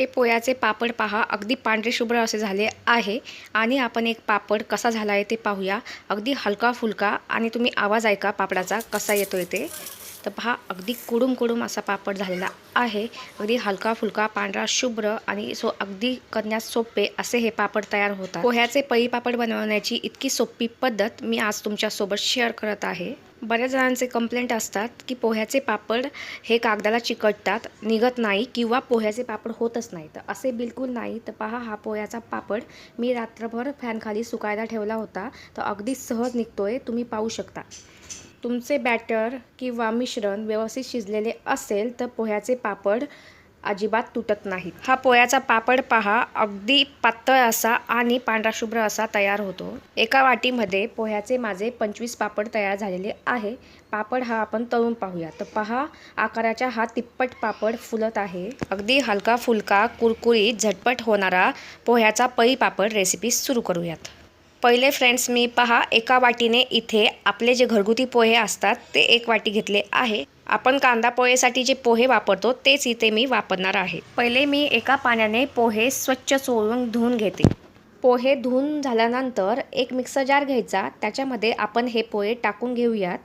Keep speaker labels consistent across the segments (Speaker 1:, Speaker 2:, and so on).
Speaker 1: हे पोह्याचे पापड पहा. अगदी पांढरे शुभ्र असे झाले आहे. आणि आपण एक पापड कसा झाला आहे ते पाहूया. अगदी हलका फुलका. आणि तुम्ही आवाज ऐका पापडाचा कसा येतोय ते. तर पहा अगदी कुडूम कुडूम असा पापड झालेला आहे. अगदी हलका फुलका पांढरा शुभ्र आणि सो अगदी करण्यास सोपे असे हे पापड तयार होतात. पोह्याचे पळी पापड बनवण्याची इतकी सोपी पद्धत मी आज तुमच्यासोबत शेअर करत आहे. बऱ्याच जणांचे कंप्लेंट असतात की पोह्याचे पापड हे कागदाला चिकटतात निघत नाही किंवा पोह्याचे पापड होतच नाही तर असे बिलकुल नाही. तर पहा हा पोह्याचा पापड मी रात्रभर फॅनखाली सुकायला ठेवला होता. तर अगदी सहज निघतोय. तुम्ही पाहू शकता. तुमचे बॅटर किंवा मिश्रण व्यवस्थित शिजलेले असेल तर पोह्याचे पापड अजिबात तुटत नाहीत. हा पोह्याचा पापड पहा अगदी पातळ असा आणि पांढरा शुभ्र असा तयार होतो. एका वाटीमध्ये पोह्याचे माझे पंचवीस पापड तयार झालेले आहे. पापड हा आपण तळून पाहूया तर पहा आकाराच्या हा तिप्पट पापड फुलत आहे. अगदी हलका फुलका कुरकुरीत झटपट होणारा पोह्याचा पई पापड रेसिपी सुरू करूयात. पहिले फ्रेंड्स मी पहा एका वाटीने इथे आपले जे घरगुती पोहे असतात ते एक वाटी घेतले आहे. आपण कांदा पोहेसाठी जे पोहे वापरतो तेच इथे मी वापरणार आहे. पहिले मी एका पाण्याने पोहे स्वच्छ चोळून धुवून घेते. पोहे धुवून झाल्यानंतर एक मिक्सर जार घ्यायचा त्याच्यामध्ये आपण हे पोहे टाकून घेऊयात.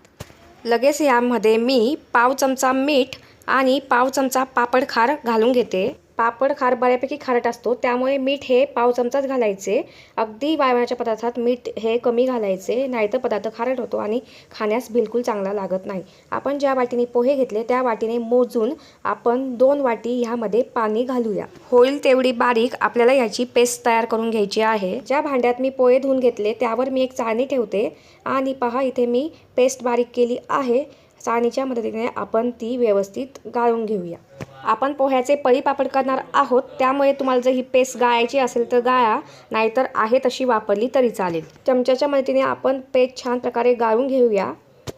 Speaker 1: लगेच यामध्ये मी पाव चमचा मीठ आणि पाव चमचा पापड खार घालून घेते. पापड खार बऱ्यापैकी खारट असतो. त्यामुळे मीठ हे पाव चमचाच घालायचे. अगदी वाळवण्याच्या पदार्थात मीठ हे कमी घालायचे नाहीतर पदार्थ खारट होतो आणि खाण्यास बिलकुल चांगला लागत नाही. आपण ज्या वाटीने पोहे घेतले त्या वाटीने मोजून आपण दोन वाटी ह्यामध्ये पाणी घालूया. होईल तेवढी बारीक. आपल्याला ह्याची पेस्ट तयार करून घ्यायची आहे. ज्या भांड्यात मी पोहे धुवून घेतले त्यावर मी एक चाळणी ठेवते. आणि पहा इथे मी पेस्ट बारीक केली आहे. चाळणीच्या मदतीने आपण ती व्यवस्थित गाळून घेऊया. आपण पोह्याचे परीपापड करणार आहोत त्यामुळे तुम्हाला जर ही पेस्ट गाळायची असेल तर गाळा नाहीतर आहे तशी वापरली तरी चालेल. चमच्याच्या मदतीने आपण पेस्ट छान प्रकारे गाळून घेऊया.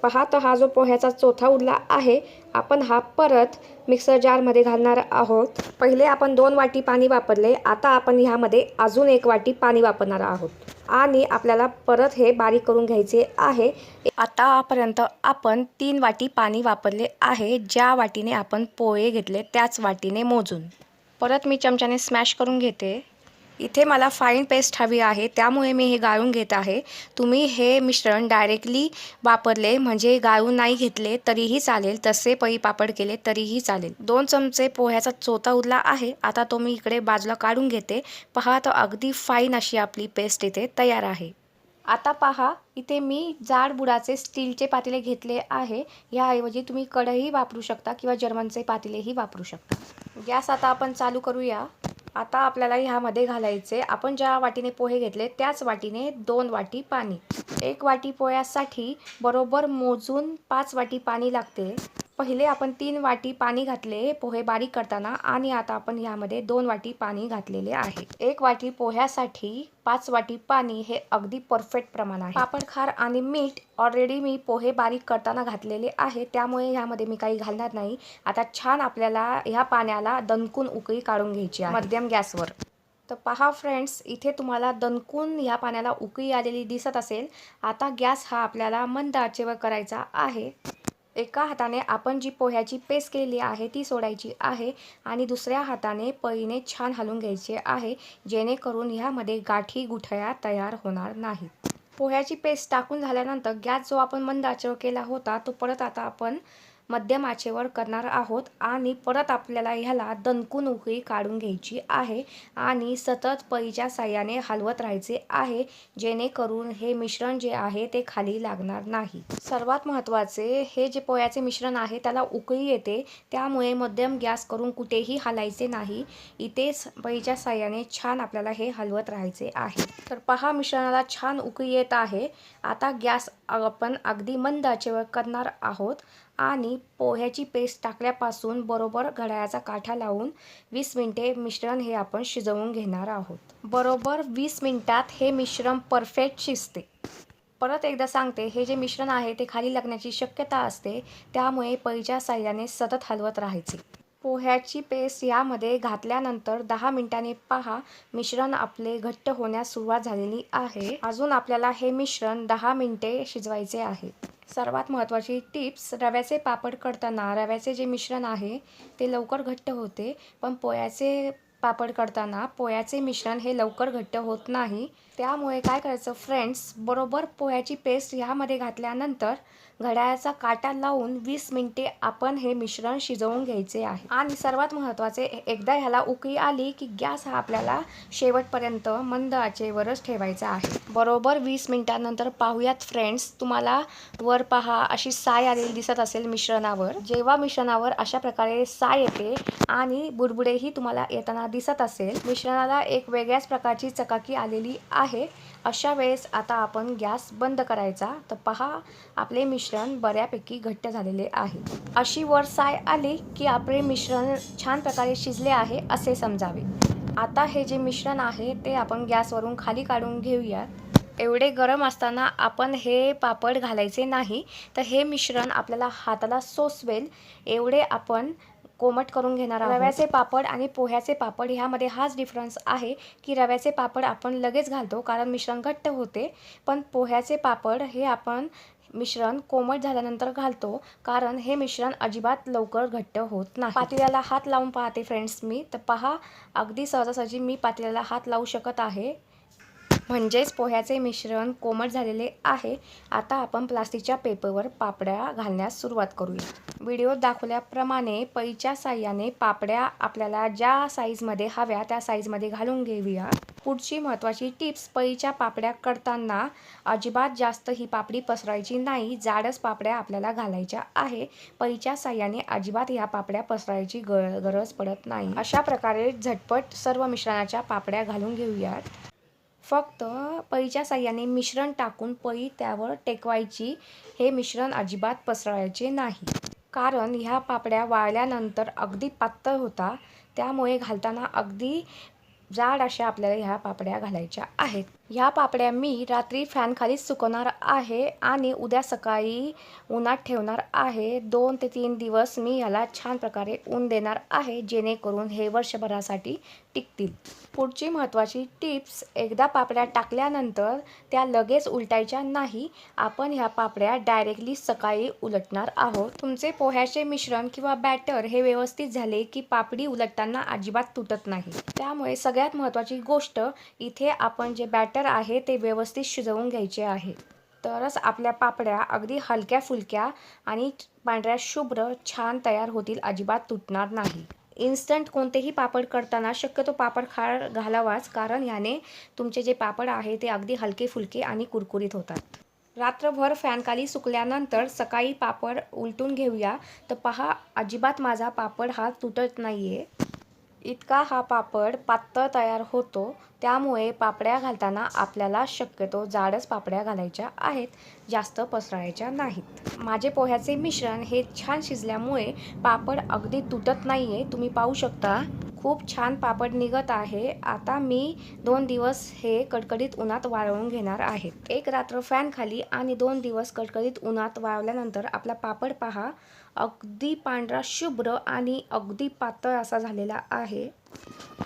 Speaker 1: पहा तर हा जो पोह्याचा चौथा उरला आहे आपण हा परत मिक्सर जारमध्ये घालणार आहोत. पहिले आपण दोन वाटी पाणी वापरले आता आपण ह्यामध्ये अजून एक वाटी पाणी वापरणार आहोत. आणि आपल्याला परत हे बारीक करून घ्यायचे आहे. आतापर्यंत आपण तीन वाटी पाणी वापरले आहे ज्या वाटीने आपण पोहे घेतले त्याच वाटीने मोजून. परत मी चमच्याने स्मॅश करून घेते. इथे मला फाईन पेस्ट हवी आहे. त्यामुळे मी हे गाळून घेत आहे. तुम्ही हे मिश्रण डायरेक्टली वापरले म्हणजे गाळून नाही घेतले तरीही चालेल. तसे पई पापड केले तरीही चालेल. दोन चमचे पोह्याचा चोथा उरला आहे. आता तो मी इकडे बाजूला काढून घेते. पहा तर अगदी फाईन अशी आपली पेस्ट इथे तयार आहे. आता पहा इथे मी जाड बुडाचे स्टीलचे पातेले घेतले आहे. याऐवजी तुम्ही कढई वापरू शकता किंवा जर्मनचे पातेलेही वापरू शकता. गॅस आता आपण चालू करूया. आता आपल्याला ह्यामध्ये घालायचे. आपण ज्या वाटीने पोहे घेतले त्याच वाटीने दोन वाटी पाणी. एक वाटी पोह्यासाठी बरोबर मोजून पाच वाटी पाणी लागते. पहिले आपण तीन वाटी पाणी घातले पोहे बारीक करताना आणि आता आपण ह्यामध्ये दोन वाटी पाणी घातलेले आहे. एक वाटी पोह्यासाठी पाच वाटी पाणी हे अगदी परफेक्ट प्रमाण आहे. पापड खार आणि मीठ ऑलरेडी मी पोहे बारीक करताना घातलेले आहे. त्यामुळे ह्यामध्ये मी काही घालणार नाही. आता छान आपल्याला ह्या पाण्याला दणकून उकळी काढून घ्यायची आहे. मध्यम गॅसवर. तर पहा फ्रेंड्स इथे तुम्हाला दणकून ह्या पाण्याला उकळी आलेली दिसत असेल. आता गॅस हा आपल्याला मंद आचेवर करायचा आहे. एका हाताने आपण जी पोह्याची पेस्ट केलेली आहे ती सोडायची आहे आणि दुसऱ्या हाताने पळीने छान हलवून घ्यायचे आहे जेणेकरून ह्यामध्ये गाठी गुठळ्या तयार होणार नाहीत. पोह्याची पेस्ट टाकून झाल्यानंतर गॅस जो आपण मंद आचेवर केला होता तो परत आता आपण मध्यम आचेवर करणार आहोत आणि परत आपल्याला ह्याला दणकून उकळी काढून घ्यायची आहे आणि सतत पळीच्या साह्याने हलवत राहायचे आहे जेणेकरून हे मिश्रण जे आहे ते खाली लागणार नाही. सर्वात महत्त्वाचे हे जे पोह्याचे मिश्रण आहे त्याला उकळी येते त्यामुळे मध्यम गॅस करून कुठेही हलायचे नाही. इथेच पळीच्या साह्याने छान आपल्याला हे हलवत राहायचे आहे. तर पहा मिश्रणाला छान उकळी येत आहे. आता गॅस आपण अगदी मंद आचेवर करणार आहोत. आणि पोह्याची पेस्ट टाकल्यापासून बरोबर घड्याळाचा काठा लावून वीस मिनटे मिश्रण हे आपण शिजवून घेणार आहोत. बरोबर वीस मिनटात हे मिश्रण परफेक्ट शिजते. परत एकदा सांगते हे जे मिश्रण आहे ते खाली लागण्याची शक्यता असते त्यामुळे पहिच्या साह्याने सतत हलवत राहायचे. पोह्याची पेस्ट यामध्ये घातल्यानंतर दहा मिनिटांनी पहा मिश्रण आपले घट्ट होण्यास सुरुवात झालेली आहे. अजून आपल्याला हे मिश्रण दहा मिनिटे शिजवायचे आहे. सर्वात महत्त्वाची टिप्स रव्याचे पापड करताना रव्याचे जे मिश्रण आहे ते लवकर घट्ट होते पण पोह्याचे पापड करताना पोह्याचे मिश्रण हे लवकर घट्ट होत नाही. त्यामुळे काय करायचं फ्रेंड्स बरोबर पोह्याची पेस्ट ह्यामध्ये घातल्यानंतर घड्याळाचा काटा लावून वीस मिनिटे आपण हे मिश्रण शिजवून घ्यायचे आहे. आणि सर्वात महत्त्वाचे एकदा ह्याला उकळी आली की गॅस हा आपल्याला शेवटपर्यंत मंद आचेवरच ठेवायचा आहे. बरोबर वीस मिनिटानंतर पाहूयात फ्रेंड्स तुम्हाला वर पहा अशी साय आलेली दिसत असेल मिश्रणावर. जेव्हा मिश्रणावर अशा प्रकारे साय येते आणि बुडबुडेही तुम्हाला येताना दिसत असेल मिश्रणाला एक वेगळ्याच प्रकारची चकाकी आलेली आहे. अशा वेळेस आता आपण गॅस बंद करायचा. तर पहा आपले मिश्रण बऱ्यापैकी घट्ट झालेले आहे. अशी वर साय आली की आपले मिश्रण छान प्रकारे शिजले आहे असे समजावे. आता हे जे मिश्रण आहे ते आपण गॅसवरून खाली काढून घेऊयात. एवढे गरम असताना आपण हे पापड घालायचे नाही. तर हे मिश्रण आपल्याला हाताला सोसवेल. एवढे आपण कोमट करून घेणार आहोत. रव्याचे पापड आणि पोह्याचे पापड ह्यामध्ये हाच डिफरन्स आहे की रव्याचे पापड आपण लगेच घालतो कारण मिश्रण घट्ट होते. पण पोह्याचे पापड हे आपण मिश्रण कोमट झाल्यानंतर घालतो कारण हे मिश्रण अजिबात लवकर घट्ट होत नाही. पातेल्याला हात लावून पाहते फ्रेंड्स मी. तर पहा अगदी सहजासहजी मी पातेल्याला हात लावू शकत आहे. म्हणजेच पोह्याचे मिश्रण कोमट झालेले आहे. आता आपण प्लास्टिकच्या पेपरवर पापड्या घालण्यास सुरुवात करूया. व्हिडिओत दाखवल्याप्रमाणे पईच्या साह्याने पापड्या आपल्याला ज्या साईजमध्ये हव्या त्या साईजमध्ये घालून घेऊया. पुढची महत्त्वाची टिप्स पईच्या पापड्या करताना अजिबात जास्त ही पापडी पसरायची नाही जाडच पापड्या आपल्याला घालायच्या आहे. पईच्या साह्याने अजिबात ह्या पापड्या पसरायची ग गरज पडत नाही. अशा प्रकारे झटपट सर्व मिश्रणाच्या पापड्या घालून घेऊयात. फक्त पईच्या साह्याने मिश्रण टाकून पई त्यावर टेकवायची. हे मिश्रण अजिबात पसरायचे नाही. कारण ह्या पापड्या वाळल्यानंतर अगदी पातळ होता. त्यामुळे घालताना अगदी जाड अशा आपल्याला ह्या पापड्या घालायच्या आहेत. ह्या पापड्या मी रात्री फॅनखालीच सुकवणार आहे आणि उद्या सकाळी उन्हात ठेवणार आहे. दोन ते तीन दिवस मी ह्याला छान प्रकारे ऊन देणार आहे जेणेकरून हे वर्षभरासाठी टिकतील. पुढची महत्त्वाची टिप्स एकदा पापड्या टाकल्यानंतर त्या लगेच उलटायच्या नाही. आपण ह्या पापड्या डायरेक्टली सकाळी उलटणार आहोत. तुमचे पोह्याचे मिश्रण किंवा बॅटर हे व्यवस्थित झाले की पापडी उलटताना अजिबात तुटत नाही. त्यामुळे सगळ्यात महत्त्वाची गोष्ट इथे आपण जे बॅटर आहे ते व्यवस्थित शिजवून घ्यायचे आहे. तरच आपल्या पापड्या अगदी हलक्या फुलक्या आणि पांढऱ्या शुभ्र छान तयार होतील अजिबात तुटणार नाही. इन्स्टंट कोणतेही पापड करताना शक्यतो पापड खार घालावाच कारण ह्याने तुमचे जे पापड आहे ते अगदी हलके फुलके आणि कुरकुरीत होतात. रात्रभर फॅनखाली सुकल्यानंतर सकाळी पापड उलटून घेऊया तर पहा अजिबात माझा पापड हा तुटत नाही आहे इतका हा पापड पातळ तयार होतो त्यामुळे पापड्या घालताना आपल्याला शक्यतो जाडच पापड्या घालायच्या आहेत जास्त पसरायच्या नाहीत. माझे पोह्याचे मिश्रण हे छान शिजल्यामुळे पापड अगदी तुटत नाही आहे तुम्ही पाहू शकता. खूप छान पापड निघत आहे. आता मी दोन दिवस हे कडकडीत उन्हात वाळवून घेणार आहे. एक रात्र फॅन खाली आणि दोन दिवस कडकडीत उन्हात वाळवल्यानंतर आपला पापड पहा. अगदी पांढरा शुभ्र आणि अगदी पातळ असा झालेला आहे.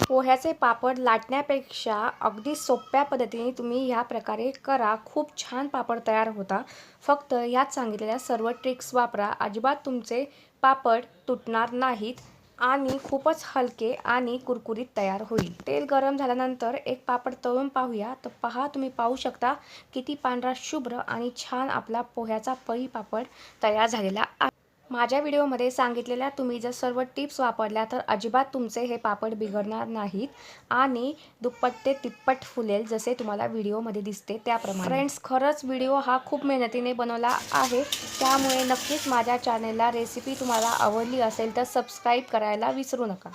Speaker 1: पोह्याचे पापड लाटण्यापेक्षा अगदी सोप्या पद्धतीने तुम्ही ह्या प्रकारे करा. खूप छान पापड तयार होता. फक्त यात सांगितलेल्या सर्व ट्रिक्स वापरा. अजिबात तुमचे पापड तुटणार नाहीत आणि खूपच हलके आणि कुरकुरीत तयार होईल. तेल गरम झाल्यानंतर एक पापड तळून पाहूया. तर पहा तुम्ही पाहू शकता किती पांढरा शुभ्र आणि छान आपला पोह्याचा पळी पापड तयार झालेला आहे. माझ्या व्हिडिओमध्ये सांगितलेल्या तुम्ही जर सर्व टिप्स वापरल्या तर अजिबात तुमचे हे पापड बिघडणार नाहीत आणि दुप्पट ते तिप्पट फुलेल जसे तुम्हाला व्हिडिओमध्ये दिसते त्याप्रमाणे. फ्रेंड्स खरंच व्हिडिओ हा खूप मेहनतीने बनवला आहे. त्यामुळे नक्कीच माझ्या चॅनेलला रेसिपी तुम्हाला आवडली असेल तर सबस्क्राईब करायला विसरू नका.